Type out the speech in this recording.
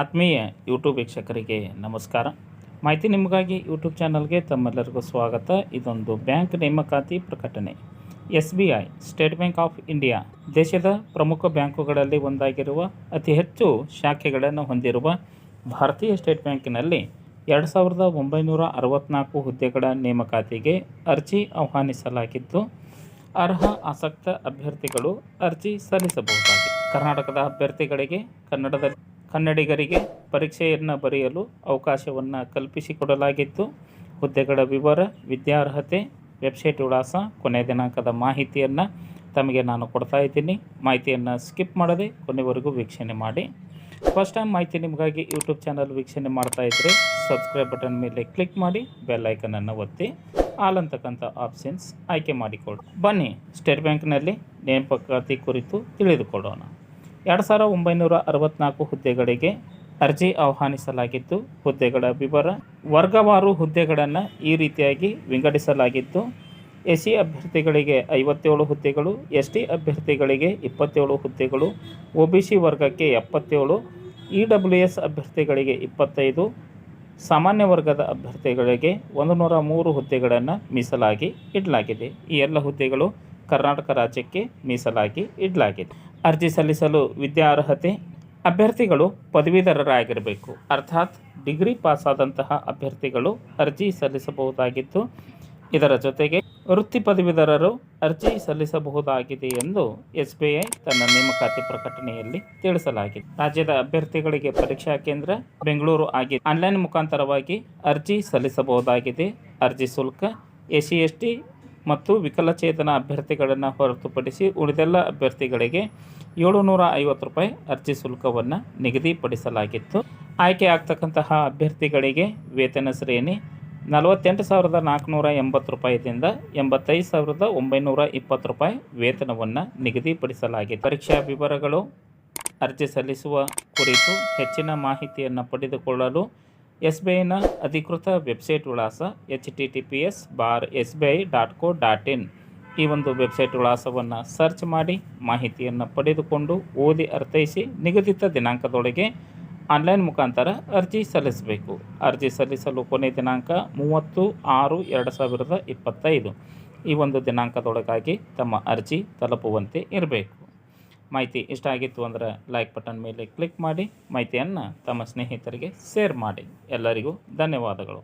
ಆತ್ಮೀಯ ಯೂಟ್ಯೂಬ್ ವೀಕ್ಷಕರಿಗೆ ನಮಸ್ಕಾರ. ಮಾಹಿತಿ ನಿಮಗಾಗಿ ಯೂಟ್ಯೂಬ್ ಚಾನಲ್ಗೆ ತಮ್ಮೆಲ್ಲರಿಗೂ ಸ್ವಾಗತ. ಇದೊಂದು ಬ್ಯಾಂಕ್ ನೇಮಕಾತಿ ಪ್ರಕಟಣೆ. S B I state bank of India, ದೇಶದ ಪ್ರಮುಖ ಬ್ಯಾಂಕುಗಳಲ್ಲಿ ಒಂದಾಗಿರುವ ಅತಿ ಹೆಚ್ಚು ಶಾಖೆಗಳನ್ನು ಹೊಂದಿರುವ ಭಾರತೀಯ ಸ್ಟೇಟ್ ಬ್ಯಾಂಕಿನಲ್ಲಿ ಎರಡು ಸಾವಿರದ ಒಂಬೈನೂರ ಅರವತ್ತ್ನಾಲ್ಕು ಹುದ್ದೆಗಳ ನೇಮಕಾತಿಗೆ ಅರ್ಜಿ ಆಹ್ವಾನಿಸಲಾಗಿದ್ದು, ಅರ್ಹ ಆಸಕ್ತ ಅಭ್ಯರ್ಥಿಗಳು ಅರ್ಜಿ ಸಲ್ಲಿಸಬಹುದಾಗಿದೆ. ಕರ್ನಾಟಕದ ಅಭ್ಯರ್ಥಿಗಳಿಗೆ ಕನ್ನಡದಲ್ಲಿ ಕನ್ನಡಿಗರಿಗೆ ಪರೀಕ್ಷೆಯನ್ನು ಬರೆಯಲು ಅವಕಾಶವನ್ನು ಕಲ್ಪಿಸಿಕೊಡಲಾಗಿತ್ತು. ಹುದ್ದೆಗಳ ವಿವರ, ವಿದ್ಯಾರ್ಹತೆ, ವೆಬ್ಸೈಟ್ ವಿಳಾಸ ಕೊನೆಯ ದಿನಾಂಕದ ಮಾಹಿತಿಯನ್ನು ತಮಗೆ ನಾನು ಕೊಡ್ತಾ ಇದ್ದೀನಿ. ಮಾಹಿತಿಯನ್ನು ಸ್ಕಿಪ್ ಮಾಡದೆ ಕೊನೆವರೆಗೂ ವೀಕ್ಷಣೆ ಮಾಡಿ. ಫಸ್ಟ್ ಟೈಮ್ ಮಾಹಿತಿ ನಿಮಗಾಗಿ ಯೂಟ್ಯೂಬ್ ಚಾನಲ್ ವೀಕ್ಷಣೆ ಮಾಡ್ತಾ ಇದ್ದರೆ ಸಬ್ಸ್ಕ್ರೈಬ್ ಬಟನ್ ಮೇಲೆ ಕ್ಲಿಕ್ ಮಾಡಿ, ಬೆಲ್ ಐಕನನ್ನು ಒತ್ತಿ, ಆಲ್ ಅಂತಕ್ಕಂಥ ಆಪ್ಷನ್ಸ್ ಆಯ್ಕೆ ಮಾಡಿಕೊಳ್ಳಿ. ಬನ್ನಿ, ಸ್ಟೇಟ್ ಬ್ಯಾಂಕ್ನಲ್ಲಿ ನೇಮಕಾತಿ ಕುರಿತು ತಿಳಿದುಕೊಳ್ಳೋಣ. ಎರಡು ಸಾವಿರ ಒಂಬೈನೂರ ಅರವತ್ತ್ನಾಲ್ಕು ಹುದ್ದೆಗಳಿಗೆ ಅರ್ಜಿ ಆಹ್ವಾನಿಸಲಾಗಿತ್ತು ಹುದ್ದೆಗಳ ವಿವರ ವರ್ಗವಾರು ಹುದ್ದೆಗಳನ್ನು ಈ ರೀತಿಯಾಗಿ ವಿಂಗಡಿಸಲಾಗಿತ್ತು. ಎಸ್ ಸಿ ಅಭ್ಯರ್ಥಿಗಳಿಗೆ ಐವತ್ತೇಳು ಹುದ್ದೆಗಳು ಎಸ್ ಟಿ ಅಭ್ಯರ್ಥಿಗಳಿಗೆ ಇಪ್ಪತ್ತೇಳು ಹುದ್ದೆಗಳು ಒ ಬಿ ಸಿ ವರ್ಗಕ್ಕೆ ಎಪ್ಪತ್ತೇಳು ಇ ಡಬ್ಲ್ಯೂ ಎಸ್ ಅಭ್ಯರ್ಥಿಗಳಿಗೆ ಇಪ್ಪತ್ತೈದು, ಸಾಮಾನ್ಯ ವರ್ಗದ ಅಭ್ಯರ್ಥಿಗಳಿಗೆ ಒಂದು ನೂರ ಮೂರು ಹುದ್ದೆಗಳನ್ನು ಮೀಸಲಾಗಿ ಇಡಲಾಗಿದೆ. ಈ ಎಲ್ಲ ಹುದ್ದೆಗಳು ಕರ್ನಾಟಕ ರಾಜ್ಯಕ್ಕೆ ಮೀಸಲಾಗಿ ಇಡಲಾಗಿದೆ. ಅರ್ಜಿ ಸಲ್ಲಿಸಲು ವಿದ್ಯಾರ್ಹತೆ ಅಭ್ಯರ್ಥಿಗಳು ಪದವೀಧರರಾಗಿರಬೇಕು. ಅರ್ಥಾತ್ ಡಿಗ್ರಿ ಪಾಸಾದಂತಹ ಅಭ್ಯರ್ಥಿಗಳು ಅರ್ಜಿ ಸಲ್ಲಿಸಬಹುದಾಗಿದ್ದು, ಇದರ ಜೊತೆಗೆ ವೃತ್ತಿ ಪದವೀಧರರು ಅರ್ಜಿ ಸಲ್ಲಿಸಬಹುದಾಗಿದೆ ಎಂದು ಎಸ್ ಬಿ ಐ ತನ್ನ ನೇಮಕಾತಿ ಪ್ರಕಟಣೆಯಲ್ಲಿ ತಿಳಿಸಲಾಗಿದೆ. ರಾಜ್ಯದ ಅಭ್ಯರ್ಥಿಗಳಿಗೆ ಪರೀಕ್ಷಾ ಕೇಂದ್ರ ಬೆಂಗಳೂರು ಆಗಿ ಆನ್ಲೈನ್ ಮುಖಾಂತರವಾಗಿ ಅರ್ಜಿ ಸಲ್ಲಿಸಬಹುದಾಗಿದೆ. ಅರ್ಜಿ ಶುಲ್ಕ ಎಸ್ ಸಿ ಎಸ್ ಟಿ ಮತ್ತು ವಿಕಲಚೇತನ ಅಭ್ಯರ್ಥಿಗಳನ್ನು ಹೊರತುಪಡಿಸಿ ಉಳಿದೆಲ್ಲ ಅಭ್ಯರ್ಥಿಗಳಿಗೆ ಏಳುನೂರ ಐವತ್ತು ರೂಪಾಯಿ ಅರ್ಜಿ ಶುಲ್ಕವನ್ನು ನಿಗದಿಪಡಿಸಲಾಗಿತ್ತು. ಆಯ್ಕೆ ಆಗ್ತಕ್ಕಂತಹ ಅಭ್ಯರ್ಥಿಗಳಿಗೆ ವೇತನ ಶ್ರೇಣಿ ನಲವತ್ತೆಂಟು ಸಾವಿರದ ನಾಲ್ಕುನೂರ ಎಂಬತ್ತು ರೂಪಾಯಿದಿಂದ ಎಂಬತ್ತೈದು ಸಾವಿರದ ಒಂಬೈನೂರ ಇಪ್ಪತ್ತು ರೂಪಾಯಿ ವೇತನವನ್ನು ನಿಗದಿಪಡಿಸಲಾಗಿದೆ ಪರೀಕ್ಷಾ ವಿವರಗಳು ಅರ್ಜಿ ಸಲ್ಲಿಸುವ ಕುರಿತು ಹೆಚ್ಚಿನ ಮಾಹಿತಿಯನ್ನು ಪಡೆದುಕೊಳ್ಳಲು ಎಸ್ ಬಿ ಐನ ಅಧಿಕೃತ ವೆಬ್ಸೈಟ್ ವಿಳಾಸ H T T P S bar S B I dot co dot in. ಈ ಒಂದು ವೆಬ್ಸೈಟ್ ವಿಳಾಸವನ್ನು ಸರ್ಚ್ ಮಾಡಿ ಮಾಹಿತಿಯನ್ನು ಪಡೆದುಕೊಂಡು ಓದಿ ಅರ್ಥೈಸಿ ನಿಗದಿತ ದಿನಾಂಕದೊಳಗೆ ಆನ್ಲೈನ್ ಮುಖಾಂತರ ಅರ್ಜಿ ಸಲ್ಲಿಸಬೇಕು. ಅರ್ಜಿ ಸಲ್ಲಿಸಲು ಕೊನೆ ದಿನಾಂಕ ಮೂವತ್ತು ಆರು ಎರಡು ಸಾವಿರದ ಇಪ್ಪತ್ತೈದು. ಈ ಒಂದು ದಿನಾಂಕದೊಳಗಾಗಿ ತಮ್ಮ ಅರ್ಜಿ ತಲುಪುವಂತೆ ಇರಬೇಕು. ಮಾಹಿತಿ ಇಷ್ಟ ಆಗಿತ್ತು ಅಂದರೆ ಲೈಕ್ ಬಟನ್ ಮೇಲೆ ಕ್ಲಿಕ್ ಮಾಡಿ ಮಾಹಿತಿಯನ್ನು ತಮ್ಮ ಸ್ನೇಹಿತರಿಗೆ ಶೇರ್ ಮಾಡಿ. ಎಲ್ಲರಿಗೂ ಧನ್ಯವಾದಗಳು.